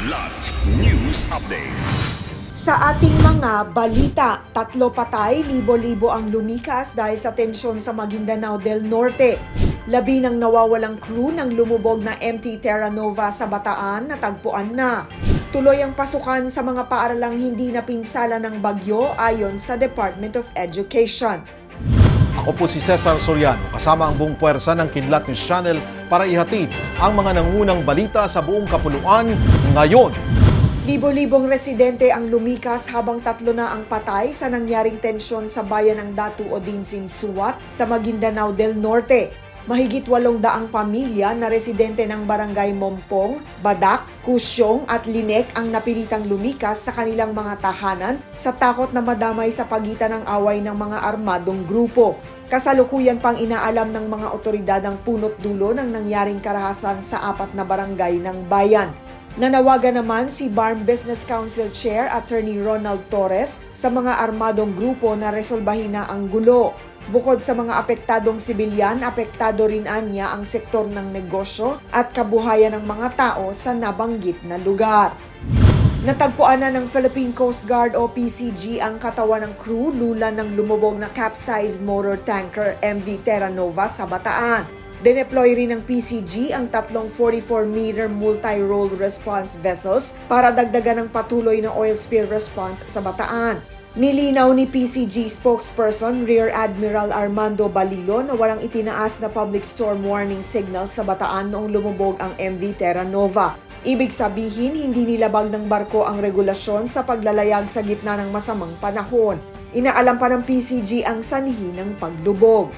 Kidlat News Updates. Sa ating mga balita, tatlo patay, libo-libo ang lumikas dahil sa tensyon sa Maguindanao del Norte. Labi ng nawawalang crew ng lumubog na MT Terra Nova sa Bataan natagpuan na. Tuloy ang pasukan sa mga paaralang hindi napinsala ng bagyo ayon sa Department of Education. Ako po si Cesar Soriano, kasama ang buong puwersa ng Kidlat News Channel para ihatid ang mga nangunang balita sa buong kapuluan ngayon. Libo-libong residente ang lumikas habang tatlo na ang patay sa nangyaring tensyon sa bayan ng Datu Odinsin Suwat sa Maguindanao del Norte. Mahigit walong daang pamilya na residente ng barangay Mompong, Badak, Kusyong at Linek ang napilitang lumikas sa kanilang mga tahanan sa takot na madamay sa pagitan ng away ng mga armadong grupo. Kasalukuyan pang inaalam ng mga otoridad ang punot dulo ng nangyaring karahasan sa apat na barangay ng bayan. Nanawagan naman si Barm Business Council Chair Attorney Ronald Torres sa mga armadong grupo na resolbahin na ang gulo. Bukod sa mga apektadong sibilyan, apektado rin anya ang sektor ng negosyo at kabuhayan ng mga tao sa nabanggit na lugar. Natagpuan na ng Philippine Coast Guard o PCG ang katawan ng crew lula ng lumubog na capsized motor tanker MV Terra Nova sa Bataan. Dineploy rin ng PCG ang tatlong 44-meter multi-role response vessels para dagdagan ng patuloy na oil spill response sa Bataan. Nilinaw ni PCG spokesperson Rear Admiral Armando Balilo na walang itinaas na public storm warning signal sa Bataan noong lumubog ang MV Terra Nova. Ibig sabihin, hindi nilabag ng barko ang regulasyon sa paglalayag sa gitna ng masamang panahon. Inaalam pa ng PCG ang sanhi ng paglubog.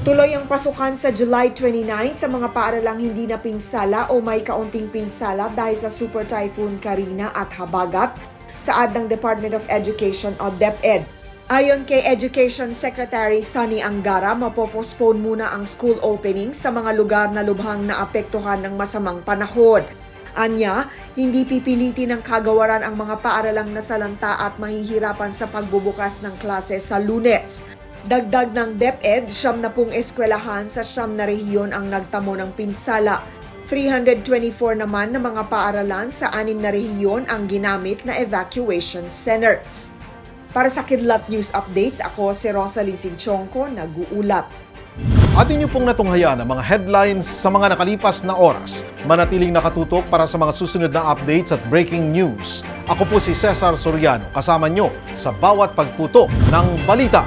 Tuloy ang pasukan sa July 29 sa mga paaralang hindi na pinsala o may kaunting pinsala dahil sa Super Typhoon Karina at Habagat saad ng Department of Education o DepEd. Ayon kay Education Secretary Sunny Angara, mapopostpone muna ang school opening sa mga lugar na lubhang naapektuhan ng masamang panahon. Anya, hindi pipilitin ng kagawaran ang mga paaralang nasalanta at mahihirapan sa pagbubukas ng klase sa lunes. Dagdag ng DepEd, siyam na pong eskwelahan sa siyam na rehiyon ang nagtamo ng pinsala. 324 naman na mga paaralan sa anim na rehiyon ang ginamit na evacuation centers. Para sa Kidlat News Updates, ako si Rosalyn Sinchonko, nag-uulap. Atin niyo pong natunghaya ng mga headlines sa mga nakalipas na oras. Manatiling nakatutok para sa mga susunod na updates at breaking news. Ako po si Cesar Soriano, kasama niyo sa bawat pagputok ng balita.